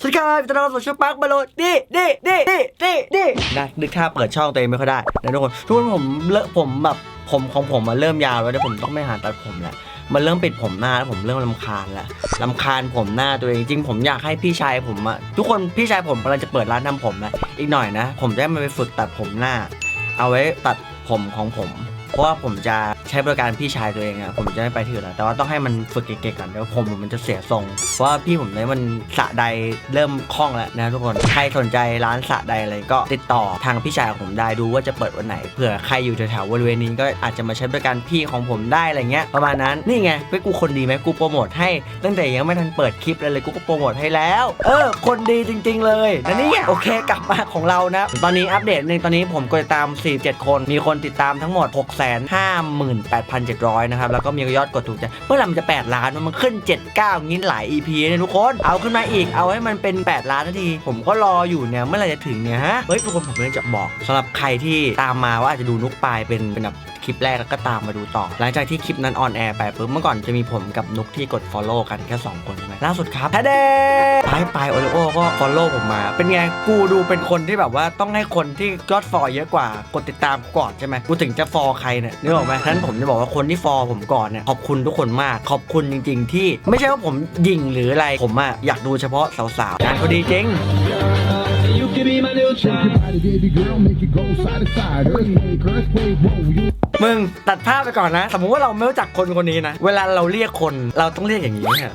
สวัสดีครับตอนรับสู่ช่องปักบอลนี่นี่นี่นี่นี่นี่นะนึกท่าเปิดช่องตัวเองไม่ค่อยได้นะทุกคนทุกคนผมเลอะผมแบบผมของผมมาเริ่มยาวแล้วเดี๋ยวผมต้องไม่หาตัดผมแหล้วมันเริ่มปิดผมหน้าแล้วผมเริ่มลำคาญแล้วลำคาญผมหน้าตัวเองจริงผมอยากให้พี่ชายผมอะทุกคนพี่ชายผมกำลังจะเปิดร้านทำผมแล้วอีกหน่อยนะ ผมจะให้มันไปฝึกตัดผมหน้า เอาไว้ตัดผมของผม ราะว่าผมจะใช้บริการพี่ชายตัวเองอะผมจะไม่ไปที่อื่นแล้วแต่ว่าต้องให้มันฝึกเก่งๆก่อนเดี๋ยวผมมันจะเสียทรง เพราะว่าพี่ผมเนี่ยมันสะใดเริ่มคล่องแล้วนะทุกคนใครสนใจร้านสะใดอะไรก็ติดต่อทางพี่ชายของผมได้ดูว่าจะเปิดวันไหนเผื่อใครอยู่แถวๆบริเวณนี้ก็อาจจะมาใช้บริการพี่ของผมได้อะไรเงี้ยประมาณนั้นนี่ไงเป็กูคนดีไหมกูโปรโมทให้ตั้งแต่ยังไม่ทันเปิดคลิปเลยเลยกูก็โปรโมทให้แล้ว เออ คนดีจริง ๆ เลยนะเนี่ยโอเคกลับมาของเรานะ ตอนนี้อัปเดตในงตอนนี้ผมกดติดตาม 47 คน มีคนติดตามทั้งหมด6 5 58,700นะครับแล้วก็มียอดกดถูกใจเมื่อไหร่มันจะ 8 ล้านมันขึ้น 79งี้หลาย EP เนี่ยทุกคนเอาขึ้นมาอีกเอาให้มันเป็น 8 ล้านนาที ผมก็รออยู่เนี่ยเมื่อไหร่จะถึงเนี่ยฮะเฮ้ยทุกคนผมเลยจะบอกสำหรับใครที่ตามมาว่าอาจจะดูนุกปลายเป็นเป็นแบบ ลิปแรกแล้วก็ตามมาดูต่อ หลังจากที่คลิปนั้นออนแอร์ไปปุ๊บเมื่อก่อนจะมีผมกับนุกที่กด Follow กันแค่ 2 คนใช่ไหมล่าสุดครับแท้เด้ปลายปลายโอเลโอก็ Follow ผมมา เป็นไงกูดูเป็นคนที่แบบว่าต้องให้คนที่ยอดฟอลเยอะกว่ากดติดตามกูก่อนใช่ไหมกูถึงจะฟอลใครเนี่ยนึกออกไหมฉะนั้นผมจะบอกว่าคนที่ฟอลผมก่อนเนี่ยขอบคุณทุกคนมากขอบคุณจริง ๆ ที่ ไม่ใช่ว่าผมยิงหรืออะไรผมอะอยากดูเฉพาะสาวๆงานเขาดีจริง You can be my new Shake child. your body, baby girl, make it go side to side. Earthquake, earthquake, whoa, you มึงตัดภาพไปก่อนนะ สมมุติว่าเราไม่รู้จักคนคนนี้นะ เวลาเราเรียกคนเราต้องเรียกอย่างนี้เนี่ย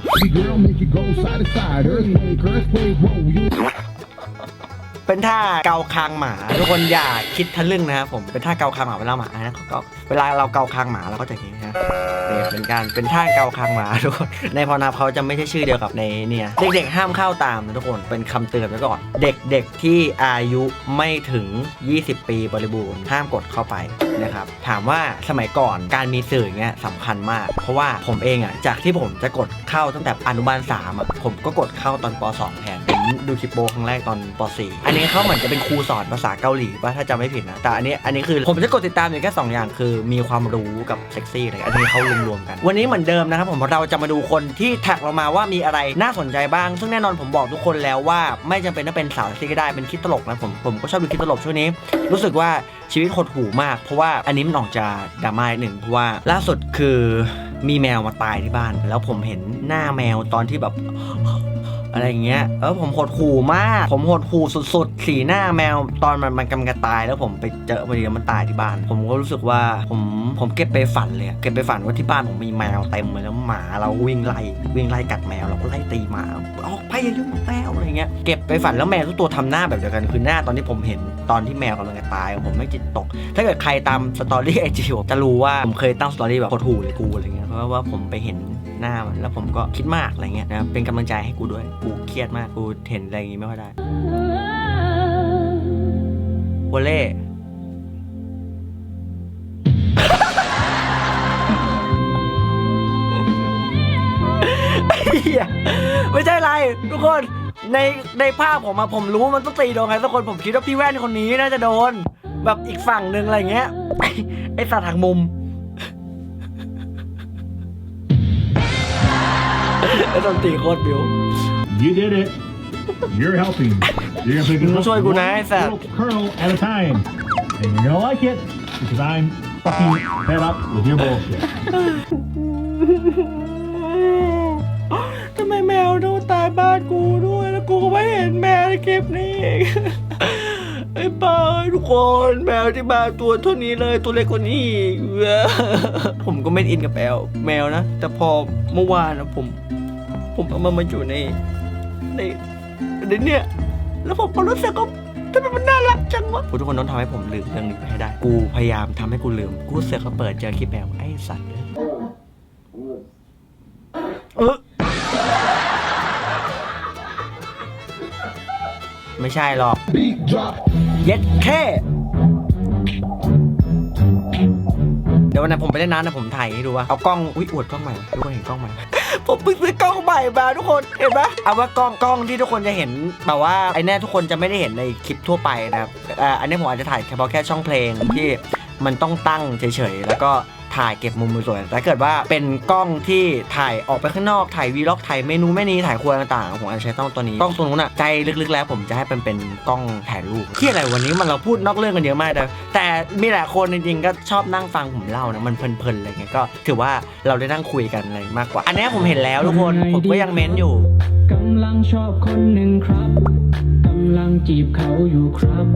เป็นท่าเกาคางหมา ทุกคนอย่าคิดทะลึ่งนะครับผมเป็นท่าเกาคางหมาเวลาหมานะเขาก็เวลาเราเกาคางหมาเราก็จะอย่างนี้นะเป็นการเป็นท่าเกาคางหมาทุกคนในพอนาเขาจะไม่ใช่ชื่อเดียวกับในเนี่ยเด็กๆห้ามเข้าตามนะทุกคนเป็นคำเตือนไว้ก่อน เด็กๆที่อายุไม่ถึง 20 ปีบริบูรณ์ห้ามกดเข้าไปนะครับถามว่าสมัยก่อนการมีสื่อเงี้ยสำคัญมาก เพราะว่าผมเองอะจากที่ผมจะกดเข้าตั้งแต่อนุบาล3อะผมก็กดเข้าตอนป .2 แทน ดูคลิปโปครั้งแรกตอนป .4 อันนี้เขาเหมือนจะเป็นครูสอนภาษาเกาหลีป่ะถ้าจำไม่ผิดนะแต่อันนี้อันนี้คือผมจะกดติดตามอยู่แค่สองอย่างคือมีความรู้กับเซ็กซี่อะไรอันนี้เขารวมๆกัน วันนี้เหมือนเดิมนะครับผมเราจะมาดูคนที่แท็กเรามาว่ามีอะไรน่าสนใจบ้าง ซึ่งแน่นอนผมบอกทุกคนแล้วว่าไม่จำเป็นต้องเป็นสาวเซ็กซี่ก็ได้เป็นคลิปตลกนะผมผมก็ชอบดูคลิปตลกช่วงนี้ รู้สึกว่าชีวิตหดหูมาก เพราะว่าอันนี้มันออกจะดราม่าหนึ่งเพราะว่าล่าสุดคือมีแมวมาตายที่บ้าน แล้วผมเห็นหน้าแมวตอนที่แบบ อะไรอย่างเงี้ยเออผมหดหู่มาก ผมหดหู่สุดๆ สีหน้าแมวตอนมันมันกำลังจะตายแล้วผมไปเจอพอดีมันตายที่บ้าน ผมก็รู้สึกว่าผมผมเก็บไปฝันเลยเก็บไปฝันว่าที่บ้านผมมีแมวเต็มเลยแล้วหมาเราวิ่งไล่วิ่งไล่กัดแมวเราก็ไล่ตีหมาออกไปอย่ายุ่งแมวอะไรเงี้ยเก็บไปฝันแล้วแมวทุกตัวทำหน้าแบบเดียวกันคือหน้าตอนที่ผมเห็นตอนที่แมวกำลังจะตายผมไม่จิตตก ถ้าเกิดใครตามสตอรี่ไอจีผมจะรู้ว่าผมเคยตั้งสตอรี่แบบหดหูเลยกูอะไรเงี้ยเพราะว่าผมไปเห็น หน้ามันแล้วผมก็คิดมากอะไรเงี้ยนะเป็นกำลังใจให้กูด้วยกูเครียดมากกูเห็นอะไรอย่างงี้ไม่ค่อยได้วอลเล่ไม่ใช่ไรทุกคนในในภาพผมอะผมรู้ว่ามันต้องตีโดนใครสักคนผมคิดว่าพี่แว่นคนนี้น่าจะโดน แบบอีกฝั่งหนึ่งอะไรเงี้ยไอสัตว์หักมุม ไอ้ตอนตีโคตรบิว You did it. You're helping. You're gonna pick Mm, up sorry, one good night, sir. little kernel at a time, and you're gonna like it because I'm fucking fed up with your bullshit. ทำไมแมวต้องตายบ้านกูด้วยแล้วกูก็ไม่เห็นแมวในคลิปนี้อีกไอ้บ้าทุกคนแมวที่บ้านตัวเท่านี้เลยตัวเล็กกว่านี้อีก ผมก็ไม่อินกับแมวแมวนะ แต่พอเมื่อวานนะผม ผมเอามันมาอยู่ในในในเนี่ยแล้วผมก็รู้สึกว่าทำไมมันน่ารักจังวะทุกคนต้องทำให้ผมลืมเรื่องนี้ไปให้ได้ กูพยายามทำให้กูลืม กูเสือกมาเปิดเจอคลิปแมวไอ้สัตว์เลยเออไม่ใช่หรอก beat drop. เย็ดแค่ ววันนั้นผมไปเล่นน้ำนะผมถ่ายให้ดูว่าเอากล้องอุ้ยอวดกล้องใหม่ทุกคนเห็นกล้องใหม่ผมเพิ่งซื้อกล้องใหม่มาทุกคนเห็นปะเอาว่ากล้องกล้องที่ทุกคนจะเห็นแบบว่าไอ้แน่ทุกคนจะไม่ได้เห็นในคลิปทั่วไปนะครับอ่าอันนี้ผมอาจจะถ่ายเฉพาะแค่ช่องเพลงที่มันต้องตั้งเฉยๆแล้วก็ ถ่ายเก็บมุมสวยแต่ถ้าเกิดว่าเป็นกล้องที่ถ่ายออกไปข้างนอกถ่ายวีล็อกถ่ายเมนูแม่นี้ถ่ายครัวต่างๆผมอาจจะใช้ต้องตัวนี้กล้องตัวนู้นอะใจลึกๆแล้วผมจะให้เป็นเป็นกล้องถ่ายรูปที่อะไรวันนี้มันเราพูดนอกเรื่องกันเยอะมากแต่แต่มีหลายคนจริงๆก็ชอบนั่งฟังผมเล่านะมันเพลินๆอะไรเงี้ยก็ ถือว่าเราได้นั่งคุยกันอะไรมากกว่า อันนี้ผมเห็นแล้วทุกคนผมก็ยังเม้นอยู่กำลังชอบคนหนึ่งครับ กำลังจีบเขาอยู่ครับ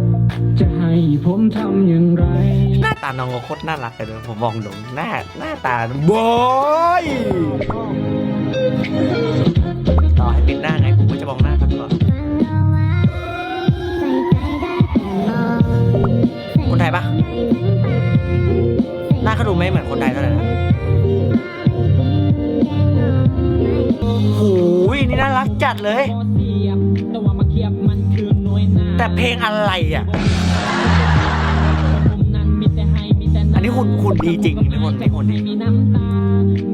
จะให้ผมทำอย่างไร หน้าตาน้องก็โคตรน่ารักเลยผมมองดูหน้าหน้าตาบอยต่อให้ปิดหน้าไงผมก็จะมองหน้าเขาตลอดคนไทยปะหน้าเขาดูไม่เหมือนคนไทยเท่าไหร่นะโอ้ยนี่น่ารักจัดเลย เพลงอะไรอะผมนั้นมีแต่ให้มีแต่อันนี้คุณคุณดีจริงทุกคนนี่คุณดีไม่มีน้ำตา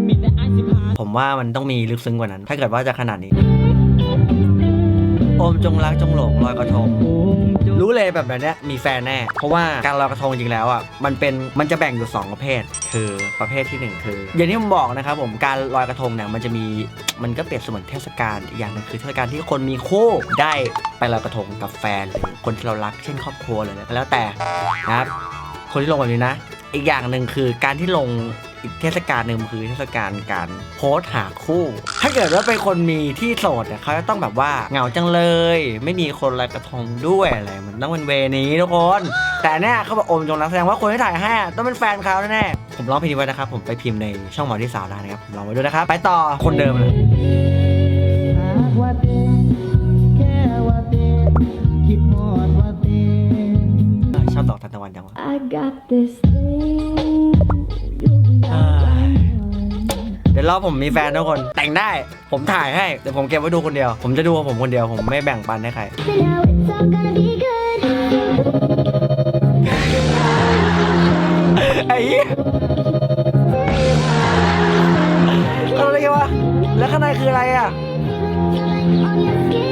มีแต่ไอายสิพาผมว่ามันต้องมีลึกซึ้งกว่านั้น ถ้าเกิดว่าจะขนาดนี้ โอมจงรักจงหลงลอยกระทง รู้เลยแบบแบบเนี้ยมีแฟนแน่ เพราะว่าการลอยกระทงจริงแล้วอะมันเป็นมันจะแบ่งอยู่ 2 ประเภท คือประเภทที่ 1 คือ อย่างที่ผมบอกนะครับผมการลอยกระทงเนี่ยมันจะมีมันก็เปรียบเสมือนเทศกาลอีกอย่างหนึงคือเทศกาลที่คนมีคู่ได้ไปลอยกระทงกับแฟนหรือคนที่เรารักเช่นครอบครัวเลยนะก็แล้วแต่นะครับคนที่ลงแบบนี้นะ อีกอย่างหนึ่งคือการที่ลงอีกเทศกาลหนึ่งคือเทศกาลการโพสต์หาคู่ ถ้าเกิดว่าเป็นคนมีที่โสดเนี่ยเขาจะต้องแบบว่าเหงาจังเลย ไม่มีคนลอยกระทงด้วยอะไรมันต้องเป็นเวนี้ทุกคน แต่เนี่ยเขาบอกโอมจงรักแสดงว่าคนที่ถ่ายให้อะต้องเป็นแฟนเขาแน่ๆผมร้องเพลงนี้ไว้นะครับผมไปพิมพ์ในช่องหมอที่สาวได้นะครับลองไปดูนะครับไปต่อคนเดิมเลย I got this thing. You'll be alright. เดี๋ยวรอผมมีแฟนทุกคน แต่งได้ ผมถ่ายให้แต่ผมเก็บไว้ดูคนเดียว ผมจะดูของผมคนเดียว ผมไม่แบ่งปันให้ใคร So now it's all gonna be good. ไอ้เหี้ยอะไรกันวะ แล้วข้างในคืออะไรอะ On your skin.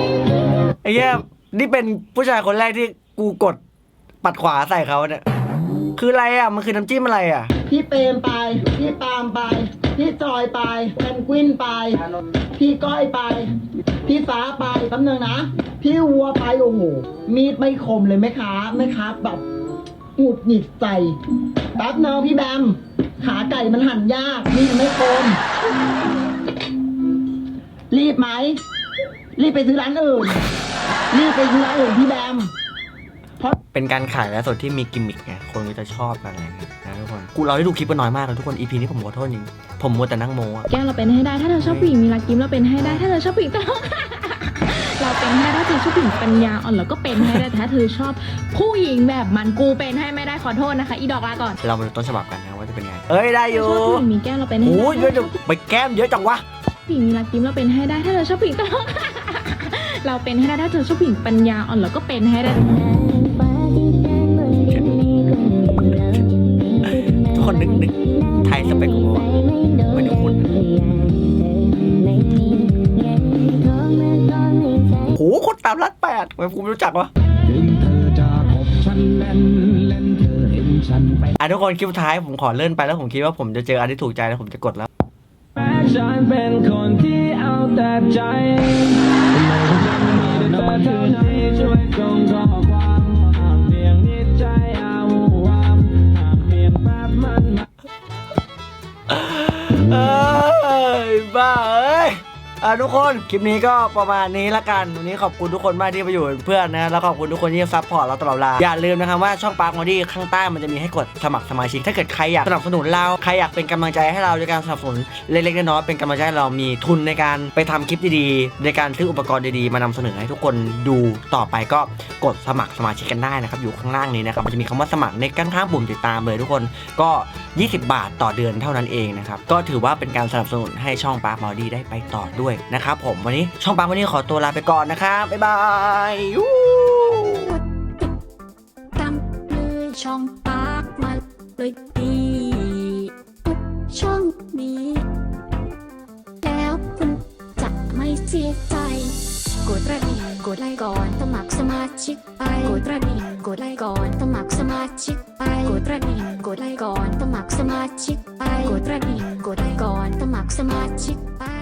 ไอ้เหี้ยนี่เป็นผู้ชายคนแรกที่กูกดปัดขวาใส่เขาเนี่ย คืออะไรอะ มันคือน้ำจิ้มอะไรอะ พี่เปรมไป พี่ปาล์มไป พี่จอยไปแพนกวินไป พี่ก้อยไป พี่ฟ้าไปแป๊บนึงนะ พี่วัวไปโอ้โห มีดไม่คมเลยไหมคะไหมคะแบบหงุดหงิดใจแป๊บนึงพี่แบม ขาไก่มันหั่นยาก มีดไม่คม รีบไหม รีบไปซื้อร้านอื่น รีบไปซื้อร้านอื่นพี่แบม เป็นการขายและสดที่มีกิมมิคไงคนก็จะชอบกันอะไรอย่างเงี้ยนะทุกคนกูเราได้ดูคลิปกันน้อยมากเลยทุกคนอีพีนี้ผมขอโทษจริงผมมัวแต่นั่งโมอะแก้วเราเป็นให้ได้ถ้าเธอชอบผู้หญิงมีรักยิ้มเราเป็นให้ได้ถ้าเธอชอบผู้หญิงต้องเราเป็นให้ได้ถ้าเธอชอบผู้หญิงปัญญาอ่อนเราก็เป็นให้ได้ถ้าเธอชอบผู้หญิงแบบมันกูเป็นให้ไม่ได้ขอโทษนะคะ อีดอกลาก่อนเรามาดูต้นฉบับกันนะว่าจะเป็นไงเอ้ยได้อยู่ชอบผู้หญิงมีแก้วเราเป็นให้โอ้ได้ยเยอะจังไปแก้มเยอะจังวะผู้หญิงมีรักยิ้มเราเป็นให้ได้ถ้าเธอชอบผู้หญิงต้องเราเป็นให้ได้ถ้าเธอชอบผู้หญิงปัญญาอ่อนเราก็เป็นให้ได้ หคนตามรัดแปดทำไมกูไม่รู้จักวะถึงเธอจะพบฉันเล่นเล่นเธอเห็นฉันไปอะทุกคนคลิปสุดท้ายผมขอเลื่อนไปแล้วผมคิดว่าผมจะเจออันที่ถูกใจแล้วผมจะกดแล้วแม้ฉันเป็นคนที่เอาแต่ใจโลกจะมีแต่เธอเท่านั้นช่วยส่งข้อค ยอะทุกคนคลิปนี้ก็ประมาณนี้ละกันวันนี้ขอบคุณทุกคนมากที่มาอยู่เป็นเพื่อนนะแล้วขอบคุณทุกคนที่ซัพพอร์ตเราตลอดเวลาอย่าลืมนะครับว่าช่องปาร์คมอดี้ข้างใต้มันจะมีให้กดสมัครสมาชิก ถ้าเกิดใครอยากสนับสนุนเราใครอยากเป็นกำลังใจให้เราในการสนับสนุนเล็กๆน้อยๆเป็นกำลังใจให้เรามีทุนในการไปทำคลิปดีๆในการซื้ออุปกรณ์ดีๆ มานำเสนอให้ทุกคนดูต่อไปก็กดสมัครสมาชิกกันได้นะครับอยู่ข้างล่างนี้นะครับมันจะมีคำว่าสมัครในข้างๆปุ่มติดตามเลยทุกคนก็ 20 บาทต่อเดือนเท่านั้นเองนะครับก็ถือว่าเป็นการสนับสนุนให้ช่องปาร์คมอดี้ได้ไปต่อด้วยนะครับผมวันนี้ช่องปาร์คมอดี้ขอตัวลาไปก่อนนะครับบ๊ายบายยูตามเลยช่องปากมาเลยดีทุกช่องนี้ แล้วคุณจะไม่เสียใจ กดกระดิ่งกดไลค์ก่อนสมัครสมาชิกไปกดกระดิ่งกดไลค์ก่อนสมัครสมาชิกไปกดกระดิ่งกดไลค์ก่อนสมัครสมาชิกไปกดกระดิ่งกดไลค์ก่อนสมัครสมาชิกไป